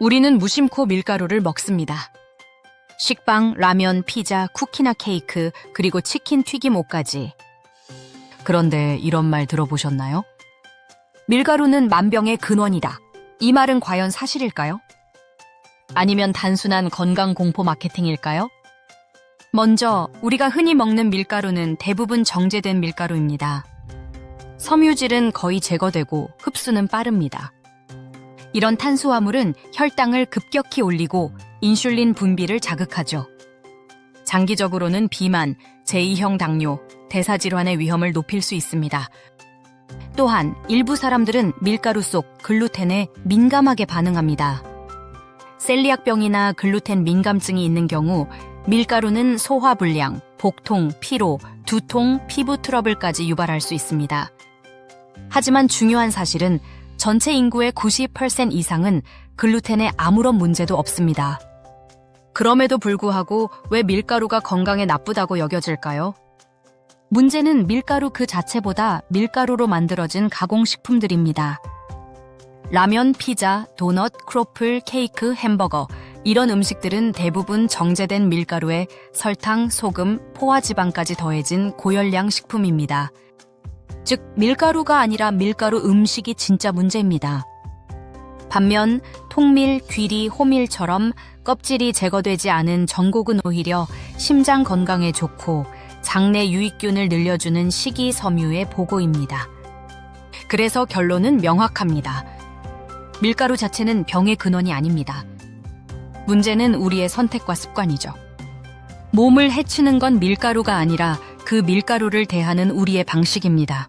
우리는 무심코 밀가루를 먹습니다. 식빵, 라면, 피자, 쿠키나 케이크, 그리고 치킨 튀김 옷까지. 그런데 이런 말 들어보셨나요? 밀가루는 만병의 근원이다. 이 말은 과연 사실일까요? 아니면 단순한 건강 공포 마케팅일까요? 먼저 우리가 흔히 먹는 밀가루는 대부분 정제된 밀가루입니다. 섬유질은 거의 제거되고 흡수는 빠릅니다. 이런 탄수화물은 혈당을 급격히 올리고 인슐린 분비를 자극하죠. 장기적으로는 비만, 제2형 당뇨, 대사질환의 위험을 높일 수 있습니다. 또한 일부 사람들은 밀가루 속 글루텐에 민감하게 반응합니다. 셀리악병이나 글루텐 민감증이 있는 경우 밀가루는 소화불량, 복통, 피로, 두통, 피부 트러블까지 유발할 수 있습니다. 하지만 중요한 사실은 전체 인구의 90% 이상은 글루텐에 아무런 문제도 없습니다. 그럼에도 불구하고 왜 밀가루가 건강에 나쁘다고 여겨질까요? 문제는 밀가루 그 자체보다 밀가루로 만들어진 가공식품들입니다. 라면, 피자, 도넛, 크로플, 케이크, 햄버거 이런 음식들은 대부분 정제된 밀가루에 설탕, 소금, 포화지방까지 더해진 고열량 식품입니다. 즉 밀가루가 아니라 밀가루 음식이 진짜 문제입니다. 반면 통밀, 귀리, 호밀처럼 껍질이 제거되지 않은 전곡은 오히려 심장 건강에 좋고 장내 유익균을 늘려주는 식이섬유의 보고입니다. 그래서 결론은 명확합니다. 밀가루 자체는 병의 근원이 아닙니다. 문제는 우리의 선택과 습관이죠. 몸을 해치는 건 밀가루가 아니라 그 밀가루를 대하는 우리의 방식입니다.